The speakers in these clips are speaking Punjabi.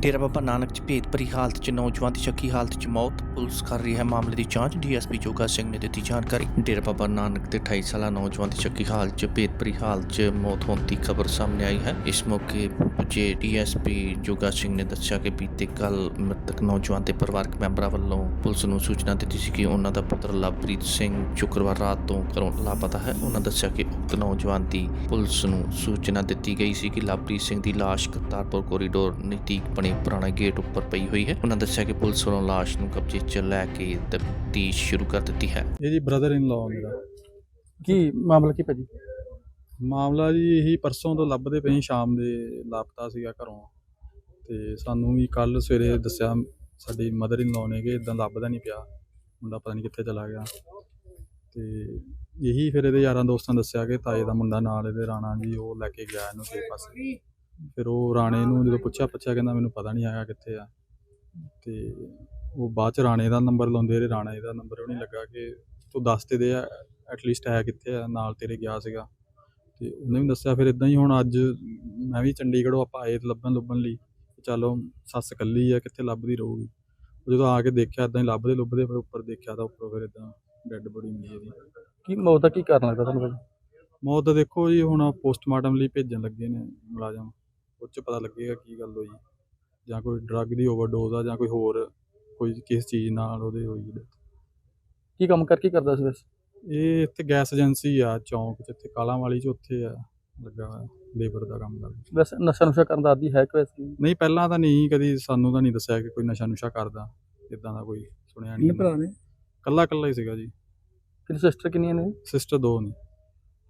ਡੇਰਾ ਬਾਬਾ ਨਾਨਕ ਚ ਭੇਤ ਭਰੀ ਹਾਲਤ ਚ ਨੌਜਵਾਨ ਦੀ ਸ਼ੱਕੀ ਹਾਲਤ ਚ ਮੌਤ। ਪੁਲਿਸ ਕਰ ਰਹੀ ਹੈ ਮਾਮਲੇ ਦੀ ਜਾਂਚ। ਡੀਐਸਪੀ ਜੋਗਾ ਸਿੰਘ ਨੇ ਦਿੱਤੀ ਜਾਣਕਾਰੀ। ਡੇਰਾ ਬਾਬਾ ਨਾਨਕ ਦੇ 28 ਸਾਲਾ ਨੌਜਵਾਨ ਦੀ ਸ਼ੱਕੀ ਹਾਲਤ ਚ ਭੇਦ ਭਰੀ ਹਾਲਤ ਚ ਮੌਤ ਹੋਣ ਦੀ ਖਬਰ ਸਾਹਮਣੇ ਆਈ ਹੈ। ਇਸ ਮੌਕੇ ਪੁੱਜੇ ਡੀਐਸਪੀ ਜੋਗਾ ਸਿੰਘ ਨੇ ਦੱਸਿਆ ਕਿ ਬੀਤੇ ਕੱਲ ਮ੍ਰਿਤਕ ਨੌਜਵਾਨ ਦੇ ਪਰਿਵਾਰਕ ਮੈਂਬਰਾਂ ਵੱਲੋਂ ਪੁਲਿਸ ਨੂੰ ਸੂਚਨਾ ਦਿੱਤੀ ਸੀ ਕਿ ਉਹਨਾਂ ਦਾ ਪੁੱਤਰ ਲਵਪ੍ਰੀਤ ਸਿੰਘ ਸ਼ੁੱਕਰਵਾਰ ਰਾਤ ਤੋਂ ਘਰੋਂ ਲਾਪਤਾ ਹੈ। ਉਹਨਾਂ ਦੱਸਿਆ ਕਿ ਉਕਤ ਨੌਜਵਾਨ ਦੀ ਪੁਲਿਸ ਨੂੰ ਸੂਚਨਾ ਦਿੱਤੀ ਗਈ ਸੀ ਕਿ ਲਵਪ੍ਰੀਤ ਸਿੰਘ ਦੀ ਲਾਸ਼ ਕਰਤਾਰਪੁਰ ਕੋਰੀਡੋਰ ਨਜ਼ਦੀਕ ਬਣੇ ਪੁਰਾਣਾ ਗੇਟ ਉੱਪਰ ਪਈ ਹੋਈ ਹੈ। ਉਹਨਾਂ ਦੱਸਿਆ ਕਿ ਪੁਲਿਸ ਵੱਲੋਂ ਲਾਸ਼ ਨੂੰ ਕਬਜ਼ੇ 'ਚ ਲੈ ਕੇ ਤਫਤੀਸ਼ ਸ਼ੁਰੂ ਕਰ ਦਿੱਤੀ ਹੈ। ਇਹਦੀ ਬ੍ਰਦਰ ਇਨ ਲਾਅ ਮੇਰਾ। ਕੀ ਮਾਮਲਾ ਕੀ ਭਾਜੀ? ਮਾਮਲਾ ਜੀ ਇਹੀ ਪਰਸੋਂ ਤੋਂ ਲੱਭਦੇ ਪਏ ਸੀ, ਸ਼ਾਮ ਦੇ ਲਾਪਤਾ ਸੀਗਾ ਘਰੋਂ। ਤੇ ਸਾਨੂੰ ਵੀ ਕੱਲ ਸਵੇਰੇ ਦੱਸਿਆ ਸਾਡੀ ਮਦਰ ਇਨ ਲਾਅ ਨੇ ਕਿ ਇਦਾਂ ਲੱਭਦਾ ਨਹੀਂ ਪਿਆ। ਮੁੰਡਾ ਪਤਾ ਨਹੀਂ ਕਿੱਥੇ ਚਲਾ ਗਿਆ। ਤੇ ਇਹੀ ਫਿਰ ਇਹਦੇ ਯਾਰਾਂ ਦੋਸਤਾਂ ਨੇ ਦੱਸਿਆ ਕਿ ਤਾਏ ਦਾ ਮੁੰਡਾ ਨਾਲ ਇਹਦੇ ਰਾਣਾ ਜੀ ਉਹ ਲੈ ਕੇ ਗਿਆ ਇਹਨੂੰ ਕਿਸੇ ਪਾਸੇ। ਫਿਰ ਉਹ ਰਾਣੇ ਨੂੰ ਜਦੋਂ ਪੁੱਛਿਆ ਪੁੱਛਿਆ ਕਹਿੰਦਾ ਮੈਨੂੰ ਪਤਾ ਨਹੀਂ ਆਇਆ ਕਿੱਥੇ ਆ। ਤੇ ਉਹ ਬਾਅਦ ਚ ਰਾਣੇ ਦਾ ਨੰਬਰ ਲਾਉਂਦੇ ਰਹੇ ਰਾਣੇ ਦਾ ਨੰਬਰ ਉਹ ਨਹੀਂ ਲੱਗਾ ਕਿ ਤੂੰ ਦੱਸ ਤੇ ਦੇ ਐਟਲੀਸਟ ਹੈ ਕਿੱਥੇ ਆ ਨਾਲ ਤੇਰੇ ਗਿਆ ਸੀਗਾ। ਤੇ ਉਹਨੇ ਵੀ ਦੱਸਿਆ ਫਿਰ ਇਦਾਂ ਹੀ ਹੁਣ ਅੱਜ ਮੈਂ ਵੀ ਚੰਡੀਗੜ੍ਹੋਂ ਆਪਾਂ ਆਏ ਲੱਭਣ ਲੁੱਭਣ ਲਈ ਤੇ ਚਲੋ ਸੱਸ ਇਕੱਲੀ ਆ ਕਿੱਥੇ ਲੱਭਦੀ ਰਹੂਗੀ। ਜਦੋਂ ਆ ਕੇ ਦੇਖਿਆ ਇਦਾਂ ਹੀ ਲੱਭਦੇ ਲੁੱਭਦੇ ਫਿਰ ਉੱਪਰ ਦੇਖਿਆ ਤਾਂ ਉੱਪਰੋਂ ਫਿਰ ਇਦਾਂ ਡੈੱਡ ਬੋਡੀ ਮਿਲੀ ਇਹਦੀ ਕੀ ਮੌਤ ਦਾ ਕੀ ਕਾਰਨ ਲੱਗਦਾ ਤੁਹਾਨੂੰ ਭਾਜੀ ਮੌਤ ਦਾ ਦੇਖੋ ਜੀ ਹੁਣ ਪੋਸਟਮਾਰਟਮ ਲਈ ਭੇਜਣ ਲੱਗੇ ਨੇ ਮੁਲਾਜ਼ਮ। ਉਹ 'ਚ ਪਤਾ ਲੱਗੇਗਾ ਕੀ ਗੱਲ ਹੋਈ। ਜਾਂ ਕੋਈ ਡਰੱਗ ਦੀ ਓਵਰਡੋਜ਼ ਆ ਜਾਂ ਕੋਈ ਹੋਰ ਕੋਈ ਕਿਸ ਚੀਜ਼ ਨਾਲ ਉਹਦੇ ਹੋਈ death। ਕੀ ਕੰਮ ਕਰ ਕੀ ਕਰਦਾ ਸੀ ਵੈਸੇ? ਇਹ ਇੱਥੇ ਗੈਸ ਏਜੰਸੀ ਆ ਚੌਂਕ 'ਚ ਇੱਥੇ ਕਾਲਾਂ ਵਾਲੀ 'ਚ ਉੱਥੇ ਆ ਲੱਗਾ ਹੋਇਆ ਲੇਬਰ ਦਾ ਕੰਮ ਕਰਦਾ। ਵੈਸੇ ਨਸ਼ਾ ਨੁਸ਼ਾ ਕਰਨ ਦਾ ਆਦੀ ਹੈ ਕਿ ਵੈਸੇ ਨਹੀਂ ਪਹਿਲਾਂ ਤਾਂ ਨਹੀਂ ਕਦੀ ਸਾਨੂੰ ਤਾਂ ਨਹੀਂ ਦੱਸਿਆ ਕਿ ਕੋਈ ਨਸ਼ਾ ਨੁਸ਼ਾ ਕਰਦਾ ਇਦਾਂ ਦਾ ਕੋਈ ਸੁਣਿਆ ਨਹੀਂ ਨੇ? ਕੱਲਾ ਕੱਲਾ ਹੀ ਸੀਗਾ ਜੀ। ਕਿੰਨੀ ਸਿਸਟਰ ਕਿੰਨੀਆਂ ਨੇ? ਸਿਸਟਰ ਦੋ ਨੇ।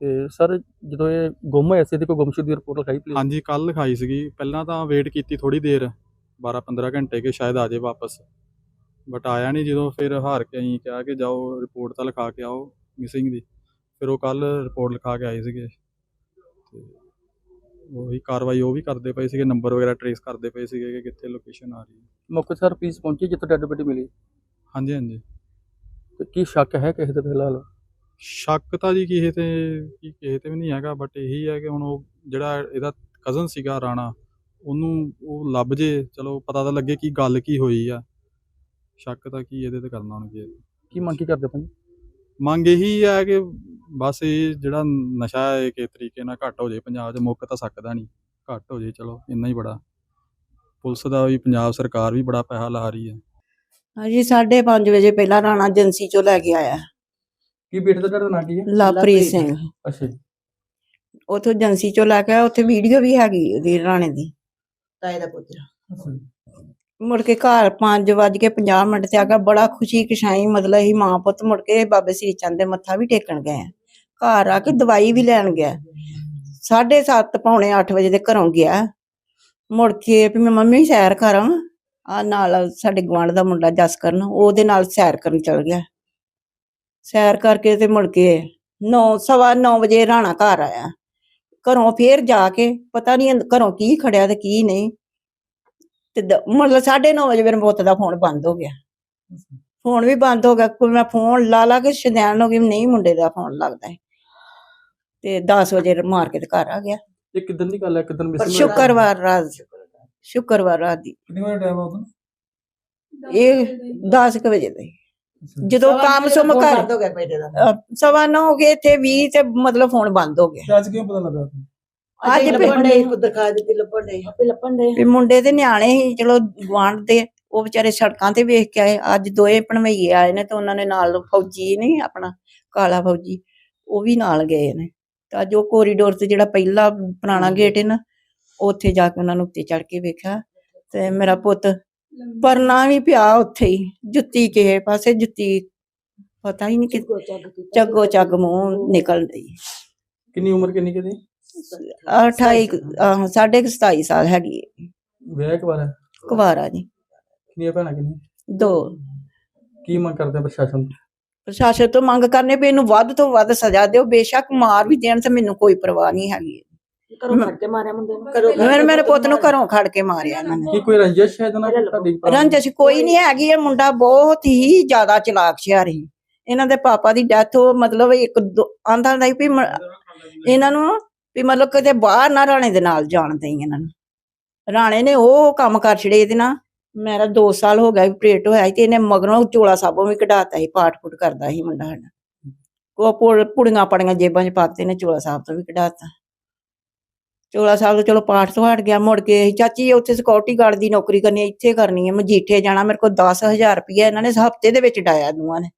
ਤੇ ਸਰ ਜਦੋਂ ਇਹ ਗੁੰਮ ਹੋਇਆ ਸੀ ਇਹਦੀ ਕੋਈ ਗੁੰਮਸ਼ੁਦ ਦੀ ਰਿਪੋਰਟ ਲਿਖਾਈ ਪਲੀਜ਼ ਹਾਂਜੀ ਕੱਲ ਲਿਖਾਈ ਸੀਗੀ। ਪਹਿਲਾਂ ਤਾਂ ਵੇਟ ਕੀਤੀ ਥੋੜੀ ਦੇਰ 12 15 ਘੰਟੇ ਕਿ ਸ਼ਾਇਦ ਆ ਜਾਏ ਵਾਪਸ। ਬਟ ਆਇਆ ਨਹੀਂ ਜਦੋਂ ਫਿਰ ਹਾਰ ਕੇ ਅਸੀਂ ਕਿਹਾ ਕਿ ਜਾਓ ਰਿਪੋਰਟ ਤਾਂ ਲਿਖਾ ਕੇ ਆਓ ਮਿਸਿੰਗ ਦੀ। ਫਿਰ ਉਹ ਕੱਲ ਰਿਪੋਰਟ ਲਿਖਾ ਕੇ ਆਏ ਸੀਗੇ। ਤੇ ਉਹੀ ਕਾਰਵਾਈ ਉਹ ਵੀ ਕਰਦੇ ਪਏ ਸੀਗੇ ਨੰਬਰ ਵਗੈਰਾ ਟਰੇਸ ਕਰਦੇ ਪਏ ਸੀਗੇ ਕਿ ਕਿੱਥੇ ਲੋਕੇਸ਼ਨ ਆ ਰਹੀ ਹੈ। ਮੌਕੇ ਸਰ ਪੀਸ ਪਹੁੰਚੀ ਜਿੱਥੇ ਡੈਡ ਬੋਡੀ ਮਿਲੀ? ਹਾਂਜੀ ਹਾਂਜੀ। ਤੇ ਕੀ ਸ਼ੱਕ ਹੈ ਕਿਸੇ ਤੇ ਫਿਲਹਾਲ? ਸ਼ੱਕ ਤਾਂ ਜੀ ਕਿਸੇ ਤੇ ਕੀ ਕਿਸੇ ਤੇ ਵੀ ਨਹੀਂ ਹੈਗਾ ਬਟ ਇਹੀ ਹੈ ਕਿ ਹੁਣ ਉਹ ਜਿਹੜਾ ਇਹਦਾ ਕਜ਼ਨ ਸੀਗਾ ਰਾਣਾ ਉਹਨੂੰ ਉਹ ਲੱਭ ਜੇ ਚਲੋ ਪਤਾ ਤਾਂ ਲੱਗੇ ਕਿ ਗੱਲ ਕੀ ਹੋਈ ਆ। ਸ਼ੱਕ ਤਾਂ ਕੀ ਇਹਦੇ ਤੇ ਕਰਨਾ ਹੁਣ ਕੀ ਮੰਗ ਕੀ ਕਰਦੇ ਭਾਜੀ? ਮੰਗ ਇਹੀ ਹੈ ਕਿ ਬਸ ਇਹ ਜਿਹੜਾ ਨਸ਼ਾ ਹੈ ਕਿ ਤਰੀਕੇ ਨਾਲ ਘੱਟ ਹੋ ਜੇ ਪੰਜਾਬ 'ਚ ਮੁੱਕ ਤਾਂ ਸਕਦਾ ਨਹੀਂ। ਘੱਟ ਹੋ ਜੇ ਚਲੋ ਇੰਨਾ ਹੀ ਬੜਾ। ਪੁਲਿਸ ਦਾ ਵੀ ਪੰਜਾਬ ਸਰਕਾਰ ਵੀ ਬੜਾ ਪੈਸਾ ਲਾ ਰਹੀ ਹੈ। ਹਾਂਜੀ 5:30 ਵਜੇ ਪਹਿਲਾਂ ਰਾਣਾ ਏਜੰਸੀ ਚੋਂ ਲੈ ਕੇ ਆਇਆ। ਕੀ ਬੇਟੇ ਦਾ ਤੁਹਾਡਾ ਨਾਂ ਕੀ ਹੈ? ਲਵਪ੍ਰੀਤ ਸਿੰਘ। ਅੱਛਾ ਜੀ। ਉਥੋਂ ਏਜੰਸੀ ਚੋਂ ਲੈ ਕੇ ਆਇਆ ਉੱਥੇ ਵੀਡੀਓ ਵੀ ਹੈਗੀ ਉਹਦੀ ਰਾਣੇ ਦੀ। ਤਾਏ ਦਾ ਪੁੱਤਰ। ਅੱਛਾ ਜੀ। ਮੁੜ ਕੇ ਘਰ 5:50 ਮਿੰਟ ਤੇ ਆ ਗਿਆ ਬੜਾ ਖੁਸ਼ੀ ਕਿਸ਼ਾਈ ਮਤਲਬ ਹੀ ਮਾਂ ਪੁੱਤ ਮੁੜ ਕੇ ਬਾਬੇ ਸ੍ਰੀ ਚੰਦ ਦੇ ਮੱਥਾ ਵੀ ਟੇਕਣ ਗਏ ਆ। ਘਰ ਆ ਕੇ ਦਵਾਈ ਵੀ ਲੈਣ ਗਿਆ। 7:30 ਪੌਣੇ 8 ਵਜੇ ਦੇ ਘਰੋਂ ਗਿਆ। ਮੁੜ ਕੇ ਵੀ ਮੈਂ ਮੰਮੀ ਸੈਰ ਕਰਾਂ ਆ ਨਾਲ ਸਾਡੇ ਗਵਾਂਢ ਦਾ ਮੁੰਡਾ ਜਸਕਰਨ ਉਹਦੇ ਨਾਲ ਸੈਰ ਕਰਨ ਚਲ ਗਿਆ। ਸੈਰ ਕਰਕੇ ਤੇ ਮੁੜ ਕੇ 9 ਸਵਾ 9 ਵਜੇ ਰਾਣਾ ਘਰ ਆਇਆ। ਘਰੋਂ ਫੇਰ ਜਾ ਕੇ ਪਤਾ ਨਹੀਂ ਘਰੋਂ ਕੀ ਖੜਿਆ ਤੇ ਕੀ ਨਹੀਂ। ਤੇ ਦ- ਮਤਲਬ 9:30 ਵਜੇ ਮੇਰੇ ਪੁੱਤ ਦਾ ਫੋਨ ਬੰਦ ਹੋ ਗਿਆ। ਫੋਨ ਵੀ ਬੰਦ ਹੋ ਗਿਆ ਕੋਈ ਮੈਂ ਫੋਨ ਲਾ ਲਾ ਕੇ ਸ਼ਦੈਣ ਹੋ ਗਈ ਨਹੀਂ ਮੁੰਡੇ ਦਾ ਫੋਨ ਲੱਗਦਾ ਹੈ ਤੇ 10 ਵਜੇ ਮਾਰ ਕੇ ਤੇ ਘਰ ਆ ਗਿਆ। ਇਹ ਕਿਦਾਂ ਦੀ ਗੱਲ ਹੈ ਕਿਦਾਂ ਪਰ ਮਿਸ ਸ਼ੁੱਕਰਵਾਰ ਰਾਤ ਸ਼ੁੱਕਰਵਾਰ ਰਾਤ ਦੀ। ਕਿੰਨੇ ਵਜੇ ਟਾਈਮ ਆ ਉਦੋਂ ਇਹ 10 ਕੁ ਵਜੇ ਦੇ ਜਦੋਂ ਕੰਮ ਸੁਮ ਕਰ ਸਵਾ ਨੌ ਹੋ ਗਏ ਤੇ 20 ਤੇ ਮਤਲਬ ਫੋਨ ਬੰਦ ਹੋ ਗਿਆ। ਅੱਜ ਕਿਉਂ ਪਤਾ ਲੱਗਾ? ਅੱਜ ਲੱਭਣ ਦੇ ਕੋ ਦਿਖਾ ਦਿੱਤੀ ਲੱਭਣ ਦੇ ਆਪੇ ਲੱਭਣ ਦੇ ਵੀ ਮੁੰਡੇ ਤੇ ਨਿਆਣੇ ਸੀ ਚਲੋ ਗੁਆਂਢ ਦੇ ਉਹ ਵਿਚਾਰੇ ਸੜਕਾਂ ਤੇ ਵੇਖ ਕੇ ਆਏ। ਅੱਜ ਦੋਏ ਭਣਵਈਏ ਆਏ ਨੇ ਤੇ ਉਹਨਾਂ ਨੇ ਨਾਲ ਫੌਜੀ ਨਹੀਂ ਆਪਣਾ ਕਾਲਾ ਫੌਜੀ ਉਹ ਵੀ ਨਾਲ ਗਏ ਨੇ। ਤਾਂ ਜੋ ਕੋਰੀਡੋਰ ਤੇ ਜਿਹੜਾ ਪਹਿਲਾ ਪੁਰਾਣਾ ਗੇਟ ਹੈ ਨਾ ਉੱਥੇ ਜਾ ਕੇ ਉਹਨਾਂ ਨੂੰ ਉੱਤੇ ਚੜ ਕੇ ਵੇਖਿਆ। ਤੇ ਮੇਰਾ ਪੁੱਤ ਪਰਨਾ ਵੀ ਪਿਆ ਉੱਥੇ ਹੀ ਜੁੱਤੀ ਕਿਸੇ ਪਾਸੇ ਜੁੱਤੀ ਪਤਾ ਹੀ ਨਹੀਂ ਕਿ ਚੱਗੋ ਚੱਗ ਮੂੰਹ ਨਿਕਲ ਰਹੀ ਕਿੰਨੀ ਉਮਰ ਕਿੰਨੀ ਕਿਦੀ 28 ਆਹ, ਸਾਢੇ ਕੁ 27 ਸਾਲ ਹੈਗੀ ਹੈ। ਵਿਆਹ ਇੱਕ ਵਾਰ ਹੈ ਕੁਵਾਰਾ ਜੀ। ਕਿੰਨੀਆਂ ਭੈਣਾਂ ਕਿੰਨੀ ਦੋ। ਕੀ ਮੰਗ ਕਰਦੇ ਆ ਪ੍ਰਸ਼ਾਸਨ ਤੋਂ? ਪ੍ਰਸ਼ਾਸਨ ਤੋਂ ਮੰਗ ਕਰਨੇ ਵੀ ਇਹਨੂੰ ਵੱਧ ਤੋਂ ਵੱਧ ਸਜ਼ਾ ਦਿਓ। ਬੇਸ਼ੱਕ ਮਾਰ ਵੀ ਦੇਣ ਤੇ ਮੈਨੂੰ ਕੋਈ ਪਰਵਾਹ ਨਹੀਂ ਹੈਗੀ। ਕਰੋ ਫੜ ਕੇ ਮਾਰਿਆ ਮੁੰਡੇ ਨੂੰ? ਕਰੋ ਮੇਰੇ ਮੇਰੇ ਪੁੱਤ ਨੂੰ ਘਰੋਂ ਖੜ ਕੇ ਮਾਰਿਆ ਇਹਨਾਂ ਨੇ। ਕੀ ਕੋਈ ਰੰਜਿਸ਼ ਹੈ ਇਹਦੇ ਨਾਲ ਤੁਹਾਡੀ ਰੰਜਸ਼ ਕੋਈ ਨਹੀਂ ਹੈਗੀ ਇਹ ਮੁੰਡਾ ਬਹੁਤ ਹੀ ਜ਼ਿਆਦਾ ਚਲਾਕ ਸ਼ਿਆਰ ਸੀ। ਇਹਨਾਂ ਦੇ ਪਾਪਾ ਦੀ ਡੈਥ ਹੋ ਮਤਲਬ ਇੱਕ ਆਂਦਾ ਨਹੀਂ ਵੀ ਮ- ਇਹਨਾਂ ਨੂੰ ਵੀ ਮਤਲਬ ਕਿਤੇ ਬਾਹਰ ਨਾ ਰਾਣੇ ਦੇ ਨਾਲ ਜਾਣ ਦੇਈ ਇਹਨਾਂ ਨੂੰ। ਰਾਣੇ ਨੇ ਉਹ ਕੰਮ ਕਰ ਛੜੇ ਇਹਦੇ ਨਾਲ। ਮੇਰਾ 2 ਸਾਲ ਹੋ ਗਿਆ ਪ੍ਰੇਟ ਹੋਇਆ ਸੀ ਤੇ ਇਹਨੇ ਮਗਰੋਂ ਚੋਲਾ ਸਾਬੋਂ ਵੀ ਕਢਾਤਾ ਸੀ ਪਾਠ ਪੁੱਟ ਕਰਦਾ ਸੀ ਮੁੰਡਾ ਸਾਡਾ। ਉਹ ਪੁੜ- ਪੁੜੀਆਂ ਪੜੀਆਂ ਜੇਬਾਂ 'ਚ ਪਾ ਕੇ ਨੇ ਚੋਲਾ ਸਾਹਿਬ ਤੋਂ ਵੀ ਕਢਾਤਾ। ਚੋਲਾ ਸਾਹਿਬ ਤੋਂ ਚਲੋ ਪਾਠ ਤੋਂ ਹਟ ਗਿਆ ਮੁੜ ਕੇ ਅਸੀਂ, ਚਾਚੀ ਉੱਥੇ ਸਿਕਿਉਰਿਟੀ ਗਾਰਡ ਦੀ ਨੌਕਰੀ ਕਰਨੀ ਹੈ ਇੱਥੇ ਕਰਨੀ ਹੈ ਮਜੀਠੇ ਜਾਣਾ ਮੇਰੇ ਕੋਲ 10000 ਰੁਪਇਆ ਇਹਨਾਂ ਨੇ ਹਫ਼ਤੇ ਦੇ ਵਿੱਚ ਡਾਇਆ ਦੂਆਂ ਨੇ।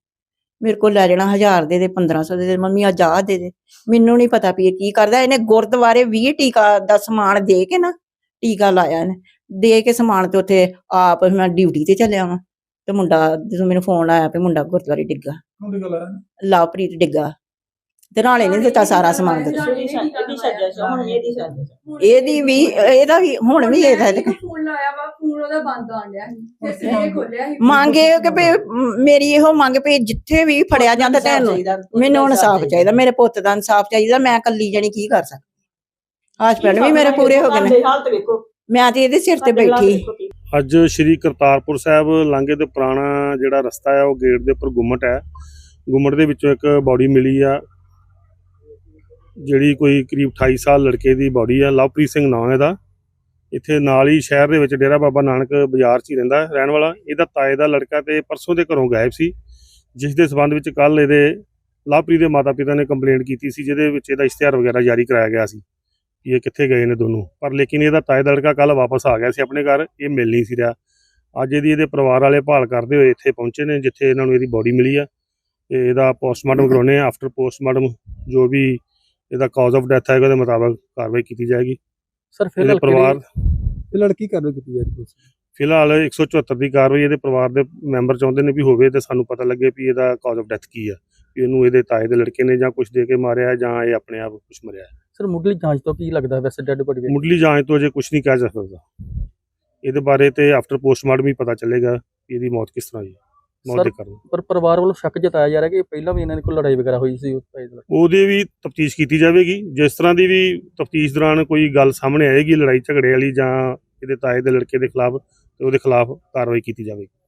ਮੇਰੇ ਕੋਲ ਲੈ ਜਾਣਾ 1000 ਦੇ ਦੇ 1500 ਦੇ ਦੇ ਮੰਮੀ ਆ ਜਾ ਦੇ ਦੇ। ਮੈਨੂੰ ਨਹੀਂ ਪਤਾ ਵੀ ਇਹ ਕੀ ਕਰਦਾ ਇਹਨੇ ਗੁਰਦੁਆਰੇ 20 ਟੀਕਾ ਦਾ ਸਮਾਨ ਦੇ ਕੇ ਨਾ ਟੀਕਾ ਲਾਇਆ ਇਹਨੇ। ਦੇ ਕੇ ਸਮਾਨ ਤੇ ਉੱਥੇ ਆਪ ਮੈਂ ਡਿਊਟੀ ਤੇ ਚੱਲਿਆ ਵਾਂ ਤੇ ਮੁੰਡਾ ਜਦੋਂ ਮੈਨੂੰ ਫੋਨ ਆਇਆ ਵੀ ਮੁੰਡਾ ਗੁਰਦੁਆਰੇ ਡਿੱਗਾ। ਉਹਦੀ ਗੱਲ ਹੈ ਲਵਪ੍ਰੀਤ ਡਿੱਗਾ। ਤੇ ਰਾਣੇ ਨੇ ਦਿੱਤਾ ਸਾਰਾ ਸਮਾਨ ਦਿੱਤਾ ਇਹਦੀ ਸੱਜਾ ਸੀ ਹੁਣ ਇਹਦੀ ਸੱਜਾ ਇਹਦੀ ਵੀ ਇਹਦਾ ਵੀ ਹੁਣ ਵੀ ਇਹਦਾ ਇਹਦੇ ਕੋਲ। ਫੋਨ ਲਾਇਆ ਵਾ ਫੋਨ ਉਹਦਾ ਬੰਦ ਆਣ ਡਿਆ ਸੀ ਫਿਰ ਸਵੇਰੇ ਖੋਲਿਆ ਸੀ। ਮੰਗੇ ਕਿ ਮ- ਮੇਰੀ ਇਹੋ ਮੰਗ ਵੀ ਜਿੱਥੇ ਵੀ ਫੜਿਆ ਜਾਂਦਾ ਤੈਨੂੰ ਮੈਨੂੰ ਇਨਸਾਫ ਚਾਹੀਦਾ ਮੇਰੇ ਪੁੱਤ ਦਾ ਇਨਸਾਫ ਚਾਹੀਦਾ ਮੈਂ ਕੱਲੀ ਜਣੀ ਕੀ ਕਰ ਸਕਦੀ? ਹਸਬੰਡ ਵੀ ਮੇਰੇ ਪੂਰੇ ਹੋ ਗਏ ਨੇ। ਹਾਲਤ ਵੇਖੋ। ਮੈਂ ਤੇ ਇਹਦੇ ਸਿਰ ਤੇ ਬੈਠੀ। ਅੱਜ ਸ਼੍ਰੀ ਕਰਤਾਰਪੁਰ ਸਾਹਿਬ ਲਾਂਘੇ ਦੇ ਪੁਰਾਣਾ ਜਿਹੜਾ ਰਸਤਾ ਹੈ ਉਹ ਗੇਟ ਦੇ ਉੱਪਰ ਗੁੰਮਟ ਹੈ। ਗੁੰਮਟ ਦੇ ਵਿੱਚੋਂ ਇੱਕ ਬਾਡੀ ਮਿਲੀ ਆ ਜਿਹੜੀ ਕੋਈ ਕਰੀਬ 28 ਸਾਲ ਲੜਕੇ ਦੀ ਬਾਡੀ ਆ, ਲਵਪ੍ਰੀਤ ਸਿੰਘ ਨਾਂ ਇਹਦਾ। ਇੱਥੇ ਨਾਲ ਹੀ ਸ਼ਹਿਰ ਦੇ ਵਿੱਚ ਡੇਰਾ ਬਾਬਾ ਨਾਨਕ ਬਾਜ਼ਾਰ 'ਚ ਹੀ ਰਹਿੰਦਾ, ਰਹਿਣ ਵਾਲਾ। ਇਹਦਾ ਤਾਏ ਦਾ ਲੜਕਾ ਤੇ ਪਰਸੋਂ ਦੇ ਘਰੋਂ ਗਾਇਬ ਸੀ, ਜਿਸ ਦੇ ਸਬੰਧ ਵਿੱਚ ਕੱਲ ਇਹਦੇ ਲਵਪ੍ਰੀਤ ਦੇ ਮਾਤਾ-ਪਿਤਾ ਨੇ ਕੰਪਲੇਂਟ ਕੀਤੀ ਸੀ, ਜਿਹਦੇ ਵਿੱਚ ਇਹਦਾ ਇਸ਼ਤਿਹਾਰ ਵਗੈਰਾ ਜਾਰੀ ਕਰਾਇਆ ਗਿਆ ਸੀ ਕਿ ਇਹ ਕਿੱਥੇ ਗਏ ਨੇ ਦੋਨੋਂ। ਪਰ ਲੇਕਿਨ ਇਹਦਾ ਤਾਏ ਦਾ ਲੜਕਾ ਕੱਲ ਵਾਪਸ ਆ ਗਿਆ ਸੀ ਆਪਣੇ ਘਰ, ਇਹ ਮਿਲ ਨਹੀਂ ਸੀ ਰਿਹਾ। ਅੱਜ ਇਹਦੀ ਇਹਦੇ ਪਰਿਵਾਰ ਵਾਲੇ ਭਾਲ ਕਰਦੇ ਹੋਏ ਇੱਥੇ ਪਹੁੰਚੇ ਨੇ, ਜਿੱਥੇ ਇਹਨਾਂ ਨੂੰ ਇਹਦੀ ਬੋਡੀ ਮਿਲੀ ਆ। ਤੇ ਇਹਦਾ ਪੋਸਟਮਾਰਟਮ ਕਰਾਉਣੇ ਆ ਆਫਟਰ ਪੋਸਟਮਾਰਟਮ ਜੋ ਵੀ ਇਹਦਾ ਕਾਜ਼ ਆਫ ਡੈਥ ਹੈਗਾ ਉਹਦੇ ਮੁਤਾਬਕ ਕਾਰਵਾਈ ਕੀਤੀ ਜਾਏਗੀ। ਸਰ ਫਿਰ ਇਹਦੇ ਪਰਿਵਾਰ ਇਹ ਲੜਕੀ ਕਾਰਵਾਈ ਕੀਤੀ ਜਾ ਰਹੀ ਹੈ। ਫਿਲਹਾਲ 174 ਦੀ ਕਾਰਵਾਈ ਇਹਦੇ ਪਰਿਵਾਰ ਦੇ ਮੈਂਬਰ ਚਾਹੁੰਦੇ ਨੇ ਵੀ ਹੋਵੇ ਤੇ ਸਾਨੂੰ ਪਤਾ ਲੱਗੇ ਵੀ ਇਹਦਾ ਕਾਜ਼ ਆਫ ਡੈਥ ਕੀ ਆ। ਵੀ ਇਹਨੂੰ ਇਹਦੇ ਤਾਏ ਦੇ ਲੜਕੇ ਨੇ ਜਾਂ ਕੁਝ ਦੇ ਕੇ ਮਾਰਿਆ ਹੈ ਜਾਂ ਇਹ ਆਪਣੇ ਆਪ ਕੁਝ ਮਰਿਆ ਹੈ। ਸਰ ਮੁੱਢਲੀ ਜਾਂਚ ਤੋਂ ਕੀ ਲੱਗਦਾ ਵੈਸੇ ਡੈਡ ਬੋਡੀ ਮੁੱਢਲੀ ਜਾਂਚ ਤੋਂ ਅਜੇ ਕੁਝ ਨਹੀਂ ਕਹਿ ਸਕਦਾ। ਇਹਦੇ ਬਾਰੇ ਤੇ ਆਫਟਰ ਪੋਸਟਮਾਰਟਮ ਹੀ ਪਤਾ ਚੱਲੇਗਾ ਕਿ ਇਹਦੀ ਮੌਤ ਕਿਸ ਤਰ੍ਹਾਂ ਹੋਈ ਮੌਤ Sir, ਦੇ ਕਾਰਨ ਪਰ ਪਰਿਵਾਰ ਵੱਲੋਂ ਸ਼ੱਕ ਜਤਾਇਆ ਜਾ ਰਿਹਾ ਕਿ ਪਹਿਲਾਂ ਵੀ ਇਹਨਾਂ ਦੀ ਕੋਈ ਲੜਾਈ ਵਗੈਰਾ ਹੋਈ ਸੀ ਉਸ ਭਾਈ ਦੇ। ਉਹਦੀ ਵੀ ਤਫਤੀਸ਼ ਕੀਤੀ ਜਾਵੇਗੀ ਜਿਸ ਤਰ੍ਹਾਂ ਦੀ ਵੀ ਤਫਤੀਸ਼ ਦੌਰਾਨ ਕੋਈ ਗੱਲ ਸਾਹਮਣੇ ਆਏਗੀ ਲੜਾਈ ਝਗੜੇ ਵਾਲੀ ਜਾਂ ਇਹਦੇ ਤਾਏ ਦੇ ਲੜਕੇ ਦੇ ਖਿਲਾਫ ਤੇ ਉਹਦੇ ਖਿਲਾਫ ਕਾਰਵਾਈ ਕੀਤੀ ਜਾਵੇਗੀ